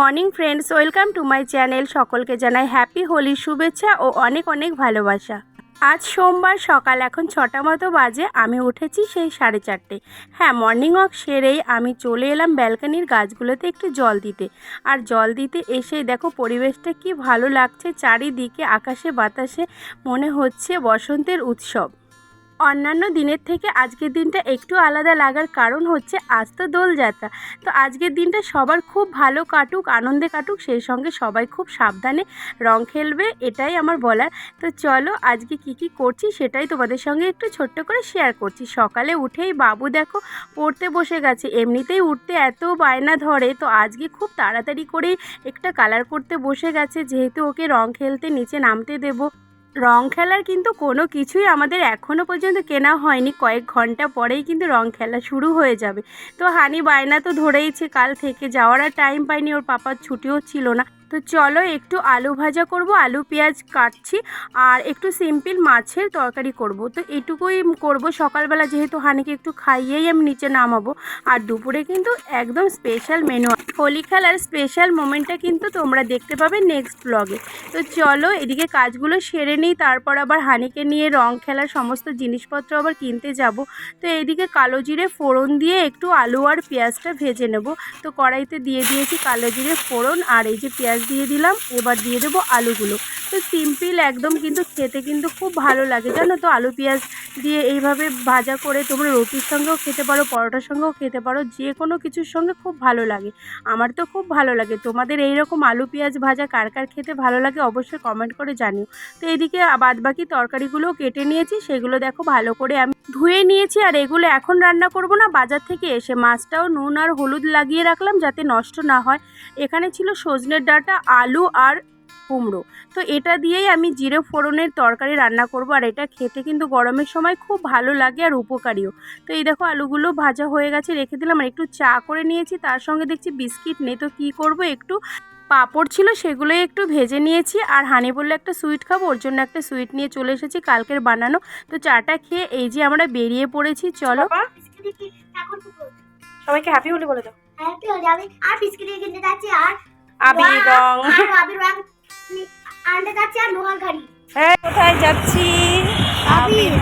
Morning friends, welcome to my channel. সকলকে জানাই happy হোলির শুভেচ্ছা ও অনেক অনেক ভালোবাসা। আজ সোমবার সকাল, এখন ছটা মতো বাজে, আমি উঠেছি সেই সাড়ে চারটে। হ্যাঁ মর্নিং ওয়াক সেরেই আমি চলে এলাম ব্যালকানির গাছগুলোতে একটু জল দিতে। আর জল দিতে এসে দেখো পরিবেশটা কি ভালো লাগছে, চারিদিকে আকাশে বাতাসে মনে হচ্ছে বসন্তের উৎসব। অন্যান্য দিনের থেকে আজকের দিনটা একটু আলাদা লাগার কারণ হচ্ছে আজ তো দোলযাত্রা। তো আজকের দিনটা সবার খুব ভালো কাটুক, আনন্দে কাটুক, সেই সঙ্গে সবাই খুব সাবধানে রং খেলবে, এটাই আমার বলার। তো চলো আজকে কি কি করছি সেটাই তোমাদের সঙ্গে একটু ছোট্ট করে শেয়ার করছি। সকালে উঠেই বাবু দেখো পড়তে বসে গেছে, এমনিতেই উঠতে এত বায়না ধরে, তো আজকে খুব তাড়াতাড়ি করেই একটা কালার করতে বসে গেছে, যেহেতু ওকে রং খেলতে নিচে নামতে দেবো। রং খেলার কিন্তু কোনো কিছুই আমাদের এখনও পর্যন্ত কেনা হয়নি। কয়েক ঘণ্টা পরেই কিন্তু রং খেলা শুরু হয়ে যাবে। তো হানি বায়না তো ধরেইছে, কাল থেকে যাওয়ার আর টাইম পাইনি, ওর পাপার ছুটিও ছিল না। তো চলো একটু আলু ভাজা করব, আলু, পেঁয়াজ কাটছি আর একটু সিম্পল মাছের তরকারি করব। তো এটুকুই করব, সকালবেলা যেহেতু হানিকে একটু খাইয়েই আমি নিচে নামাবো। আর দুপুরে কিন্তু একদম স্পেশাল মেনু হোলি খেলার স্পেশাল মোমেন্টটা কিন্তু তোমরা দেখতে পাবে নেক্সট ব্লগে তো চলো এদিকে কাজগুলো সেরে নিই, তারপর আবার হানিকে নিয়ে রং খেলার সমস্ত জিনিসপত্র আবার কিনতে যাব। তো এইদিকে কালো জিরে ফোড়ন দিয়ে একটু আলু আর পেঁয়াজটা ভেজে নেব। তো কড়াইতে দিয়ে দিয়েছি কালো জিরে ফোড়ন আর এই যে পেঁয়াজ দিয়ে দিলাম এবার দিয়ে দেবো আলুগুলো। তো সিম্পল একদম কিন্তু খেতে কিন্তু খুব ভালো লাগে। জানো তো আলু পেঁয়াজ দিয়ে এইভাবে ভাজা করে তোমরা রুটির সঙ্গেও খেতে পারো, পরোটার সঙ্গেও খেতে পারো যে কোনো কিছুর সঙ্গে খুব ভালো লাগে। আমার তো খুব ভালো লাগে। তোমাদের এই রকম আলু পেঁয়াজ ভাজা কার কার খেতে ভালো লাগে অবশ্যই কমেন্ট করে জানিও। তো এদিকে বাদবাকি তরকারিগুলোও কেটে নিয়েছি, সেগুলো দেখো ভালো করে আমি ধুয়ে নিয়েছি আর এগুলো এখন রান্না করব না, বাজার থেকে এসে মাছটাও নুন আর হলুদ লাগিয়ে রাখলাম যাতে নষ্ট না হয়। এখানে ছিল সজনের ডাটা, আলু আর কুমড়ো। তো এটা দিয়েই আমি জিরে ফোড়নের তরকারি রান্না করব। আর এটা খেতে কিন্তু গরমের সময় খুব ভালো লাগে আর উপকারীও। তো এই দেখো আলুগুলো ভাজা হয়ে গেছে রেখে দিলাম। আর একটু চা করে নিয়েছি তার সঙ্গে দেখছি বিস্কিট নেই। তো কী করব? একটু পাঁপড় ছিল সেগুলোই একটু ভেজে নিয়েছি। আর হানি বললে একটা সুইট খাব? ওর জন্য একটা সুইট নিয়ে চলে এসেছি কালকের বানানো। তো চাটা খেয়ে এই যে আমরা বেরিয়ে পড়েছি চলো। সবাইকে হ্যাপি হলে বলে দাও। হ্যাপি হলে আমি আর বিস্কিট কিনতে যাচ্ছি আর আবির রং। আর আবির রং। আনতে যাচ্ছি আর লোহার গাড়ি হ্যাঁ কোথায় যাচ্ছি? আবির।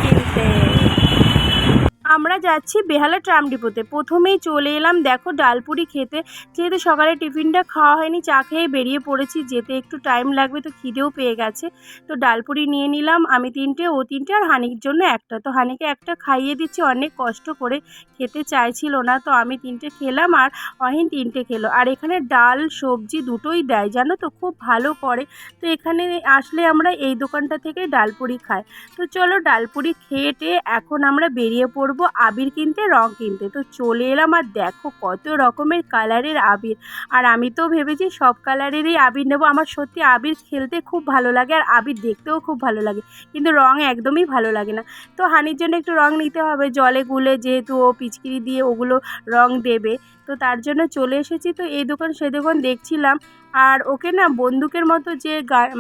আমরা যাচ্ছি বেহালা ট্রাম ডিপোতে। প্রথমেই চলে এলাম, দেখো ডালপুরি খেতে। যেহেতু সকালে টিফিনটা খাওয়া হয়নি, চা খেয়ে বেরিয়ে পড়েছি, যেতে একটু টাইম লাগবে তো খিদেও পেয়ে গেছে। তো ডালপুরি নিয়ে নিলাম, আমি তিনটে, ও তিনটে আর হানির জন্য একটা। তো হানিকে একটা খাইয়ে দিচ্ছি, অনেক কষ্ট করে খেতে চাইছিল না। তো আমি তিনটে খেলাম আর অহিন তিনটে খেলো। আর এখানে ডাল, সবজি দুটোই দেয়, জানো তো? খুব ভালো করে। তো এখানে আসলে আমরা এই দোকানটা থেকে ডালপুরি খাই। তো চলো ডালপুরি খেয়েটে এখন আমরা বেরিয়ে পড়ব। আবির কিনতে, রং কিনতে। তো চলে এলাম আর দেখো কত রকমের কালারের আবির। আর আমি তো ভেবেছি সব কালারেরই আবির নেব। আমার সত্যি আবির খেলতে খুব ভালো লাগে আর আবির দেখতেও খুব ভালো লাগে। কিন্তু রং একদমই ভালো লাগে না। তো হানির জন্য একটু রং নিতে হবে। জলে গুলে যেহেতু ও পিচকিরি দিয়ে ওগুলো রং দেবে। তো তার জন্য চলে এসেছি। তো এই দোকান, সে দোকান দেখছিলাম। আর ওকে না বন্দুকের মতো যে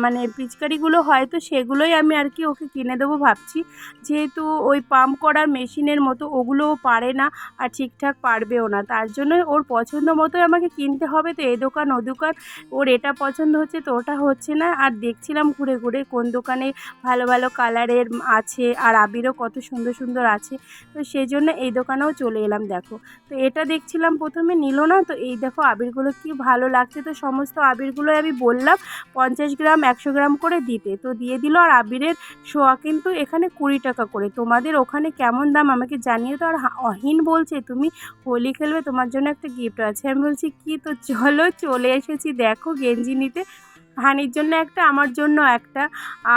মানে পিচকারিগুলো হয় তো সেগুলোই আমি আর কি ওকে কিনে দেবো ভাবছি। যেহেতু ওই পাম্প করার মেশিনের মতো ওগুলোও পারে না আর ঠিকঠাক পারবেও না। তার জন্য ওর পছন্দ মতোই আমাকে কিনতে হবে। তো এই দোকান, ও দোকান, ওর এটা পছন্দ হচ্ছে তো ওটা হচ্ছে না। আর দেখছিলাম ঘুরে ঘুরে কোন দোকানে ভালো ভালো কালারের আছে আর আবিরও কত সুন্দর সুন্দর আছে। তো সেই জন্য এই দোকানেও চলে এলাম, দেখো। তো এটা দেখছিলাম প্রথমে, নিল না। তো এই দেখো আবিরগুলো কি ভালো লাগছে। তো সমস্ত আবিরগুলো আমি বললাম, পঞ্চাশ গ্রাম, একশো গ্রাম করে দিতে। তো দিয়ে দিল আর আবিরের শোয়া কিন্তু এখানে কুড়ি টাকা করে। তোমাদের ওখানে কেমন দাম আমাকে জানিয়ে তো আর অহীন বলছে, তুমি হোলি খেলবে, তোমার জন্য একটা গিফট আছে। আমি বলছি, কি তো, চলো চলে এসেছি। দেখো গেঞ্জি নিতে। হানির জন্য একটা, আমার জন্য একটা।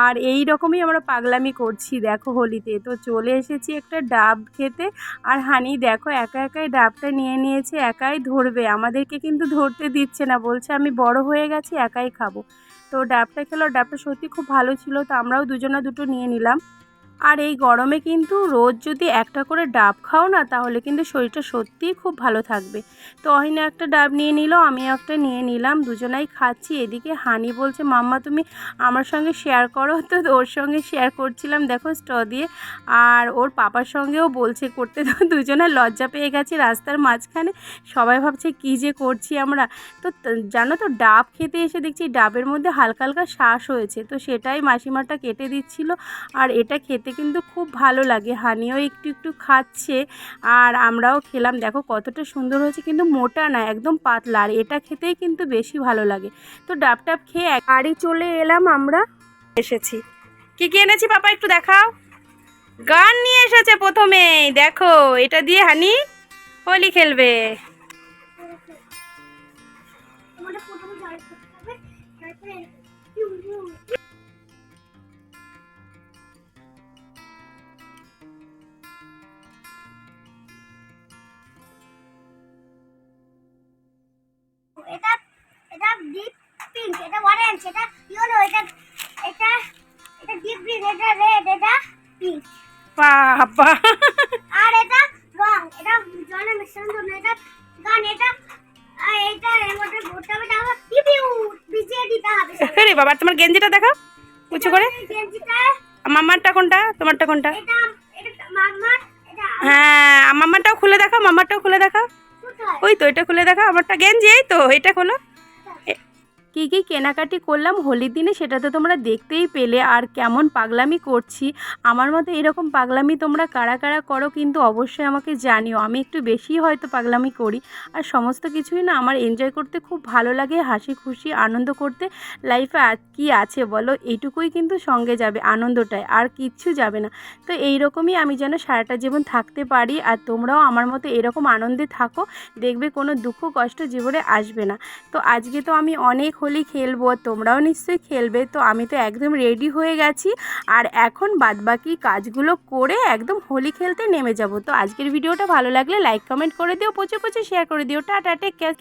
আর এই রকমই আমরা পাগলামি করছি, দেখো হোলিতে। তো চলে এসেছি একটা ডাব খেতে। আর হানি দেখো, একা একাই ডাবটা নিয়ে নিয়েছে, একাই ধরবে। আমাদেরকে কিন্তু ধরতে দিচ্ছে না, বলছে আমি বড় হয়ে গেছি, একাই খাব। তো ডাবটা খেলো, ডাবটা সত্যি খুব ভালো ছিল, তো আমরাও দুজনা দুটো নিয়ে নিলাম। আর এই গরমে কিন্তু রোজ যদি একটা করে ডাব খাও না, তাহলে কিন্তু শরীরটা সত্যিই খুব ভালো থাকবে। তো অহিনা একটা ডাব নিয়ে নিল আমি একটা নিয়ে নিলাম, দুজনাই খাচ্ছি। এদিকে হানি বলছে, মাম্মা, তুমি আমার সঙ্গে শেয়ার করো। তো ওর সঙ্গে শেয়ার করছিলাম, দেখো স্ট দিয়ে। আর ওর পাপার সঙ্গেও বলছে, করতে তো দুজনে লজ্জা পেয়ে গেছি রাস্তার মাঝখানে। সবাই ভাবছে, কী যে করছি আমরা? তো জানো তো, ডাব খেতে এসে দেখছি, ডাবের মধ্যে হালকা হালকা শ্বাস হয়েছে। তো সেটাই মাসিমাটা কেটে দিচ্ছিল। আর এটা খেতে কিন্তু খুব ভালো লাগে। হানিও একটু একটু খাচ্ছে আর আমরাও খেলাম। দেখো কতটা সুন্দর হয়েছে, কিন্তু মোটা না, একদম পাতলা আর এটা খেতেই কিন্তু বেশি ভালো লাগে। তো ডাব টাব খেয়ে বাড়ি চলে এলাম আমরা। এসেছি। কি কি এনেছি পাপা একটু দেখাও। গান নিয়ে এসেছে প্রথমেই। দেখো, এটা দিয়ে হানি হোলি খেলবে। অরেঞ্জ এটা ইয়েলো এটা এটা এটা ডিপ গ্রিন এটা রেড এটা পিঙ্ক বাবা। আর এটা রং এটা জলের মিশ্রণ জন্য এটা গান এটা আর এটা এর মধ্যে ভরতে হবে তারপর পিপিউ ভিজিয়ে দিতে হবে আরে বাবা তোমার গেঞ্জিটা দেখাও উঁচু করে। গেঞ্জিটা মামারটা কোনটা? তোমারটা কোনটা? এটা এটা এটা হ্যাঁ মামারটাও খুলে দেখাও মামারটাও খুলে দেখাও। ওই তো এটা খুলে দেখাও আমারটা গেঞ্জি এই তো এটা খোলো। কী কী কেনাকাটি করলাম হোলির দিনে সেটা তো তোমরা দেখতেই পেলে। আর কেমন পাগলামি করছি। আমার মতো এরকম পাগলামি তোমরা কারা কারা করো কিন্তু অবশ্যই আমাকে জানিও। আমি একটু বেশি হয়তো পাগলামি করি। আর সমস্ত কিছুই না আমার এনজয় করতে খুব ভালো লাগে, হাসি খুশি, আনন্দ করতে। লাইফে কী আছে বলো? এইটুকুই কিন্তু সঙ্গে যাবে আনন্দটায় আর কিচ্ছু যাবে না। তো এই রকমই আমি যেন সারাটা জীবন থাকতে পারি। আর তোমরাও আমার মতো এরকম আনন্দে থাকো। দেখবে কোনো দুঃখ, কষ্ট জীবনে আসবে না। তো আজকে তো আমি অনেক হোলি খেলব, তোমরাও নিশ্চয়ই খেলবে। তো আমি তো একদম রেডি হয়ে গেছি। আর এখন বাদবাকি কাজগুলো করে একদম হোলি খেলতে নেমে যাব। তো আজকের ভিডিওটা ভালো লাগলে লাইক কমেন্ট করে দিও, প্রচুর প্রচুর শেয়ার করে দিও। Tata take care